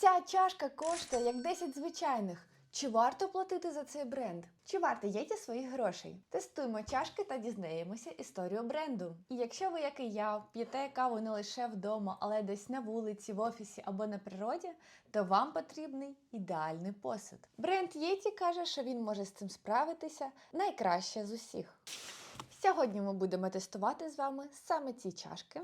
Ця чашка коштує як 10 звичайних. Чи варто платити за цей бренд? Чи варто єті своїх грошей? Тестуємо чашки та дізнаємося історію бренду. І якщо ви, як і я, п'єте каву не лише вдома, але десь на вулиці, в офісі або на природі, то вам потрібний ідеальний посуд. Бренд Єті каже, що він може з цим справитися найкраще з усіх. Сьогодні ми будемо тестувати з вами саме ці чашки.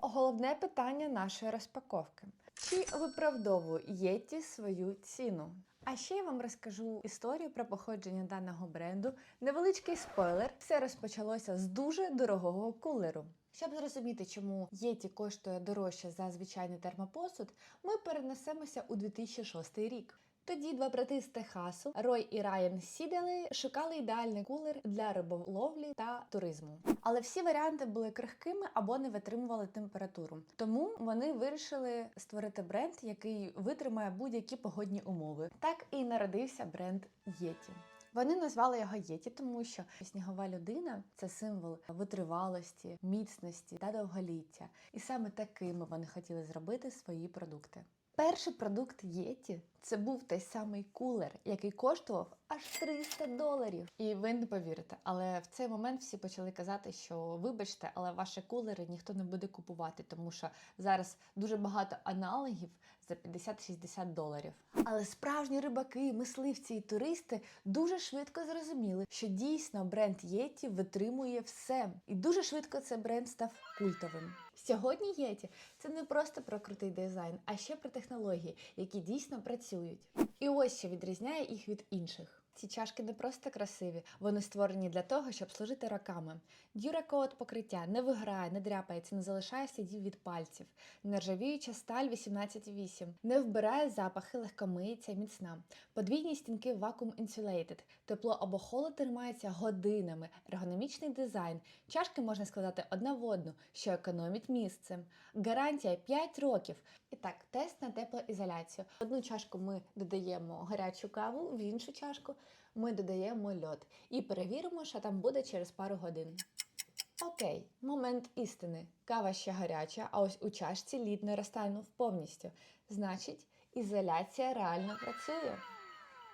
Головне питання нашої розпаковки: чи виправдовує Єті свою ціну? А ще я вам розкажу історію про походження даного бренду. Невеличкий спойлер: все розпочалося з дуже дорогого кулеру. Щоб зрозуміти, чому Єті коштує дорожче за звичайний термопосуд, ми перенесемося у 2006 рік. Тоді два брати з Техасу Рой і Райан Сідели шукали ідеальний кулер для риболовлі та туризму. Але всі варіанти були крихкими або не витримували температуру. Тому вони вирішили створити бренд, який витримає будь-які погодні умови. Так і народився бренд Єті. Вони назвали його Єті, тому що снігова людина це символ витривалості, міцності та довголіття. І саме такими вони хотіли зробити свої продукти. Перший продукт Єті це був той самий кулер, який коштував аж 300 доларів. І ви не повірите, але в цей момент всі почали казати, що вибачте, але ваші кулери ніхто не буде купувати, тому що зараз дуже багато аналогів за 50-60 доларів. Але справжні рибаки, мисливці і туристи дуже швидко зрозуміли, що дійсно бренд Єті витримує все, і дуже швидко цей бренд став культовим. Сьогодні Єті це не просто про крутий дизайн, а ще про технології, які дійсно працюють. І ось що відрізняє їх від інших. Ці чашки не просто красиві, вони створені для того, щоб служити роками. Дюракоат покриття не виграє, не дряпається, не залишає слідів від пальців. Нержавіюча сталь 18,8, не вбирає запахи, легкомиється, міцна. Подвійні стінки Vacuum Insulated. Тепло або холод тримається годинами. Ергономічний дизайн. Чашки можна складати одна в одну, що економить місце. Гарантія 5 років. І так, тест на теплоізоляцію. В одну чашку ми додаємо гарячу каву, в іншу чашку ми додаємо льод і перевіримо, що там буде через пару годин. Окей, момент істини. Кава ще гаряча, а ось у чашці лід не розтанув повністю. Значить, ізоляція реально працює.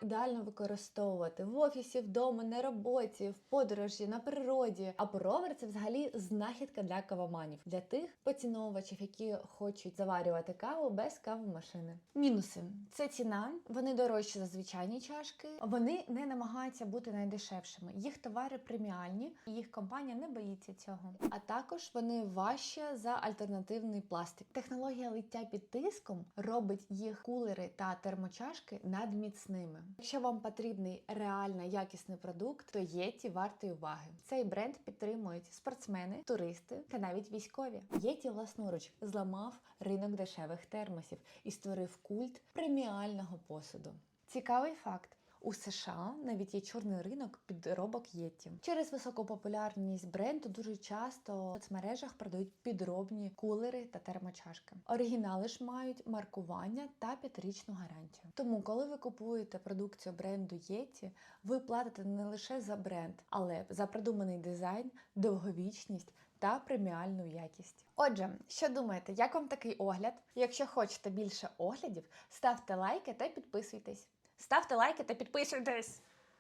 Ідеально використовувати в офісі, вдома, на роботі, в подорожі, на природі. А провер це взагалі знахідка для кавоманів, для тих поціновувачів, які хочуть заварювати каву без кавомашини. Мінуси це ціна, вони дорожчі за звичайні чашки. Вони не намагаються бути найдешевшими. Їх товари преміальні, і їх компанія не боїться цього. А також вони важчі за альтернативний пластик. Технологія лиття під тиском робить їх кулери та термочашки надміцними. Якщо вам потрібний реально якісний продукт, то Єті вартий уваги. Цей бренд підтримують спортсмени, туристи та навіть військові. Єті власноруч зламав ринок дешевих термосів і створив культ преміального посуду. Цікавий факт. У США навіть є чорний ринок підробок Єті. Через високу популярність бренду дуже часто в соцмережах продають підробні кулери та термочашки. Оригінали ж мають маркування та п'ятирічну гарантію. Тому, коли ви купуєте продукцію бренду Єті, ви платите не лише за бренд, але за продуманий дизайн, довговічність. Та преміальну якість. Отже, що думаєте, як вам такий огляд? Якщо хочете більше оглядів, ставте лайки та підписуйтесь. Ставте лайки та підписуйтесь.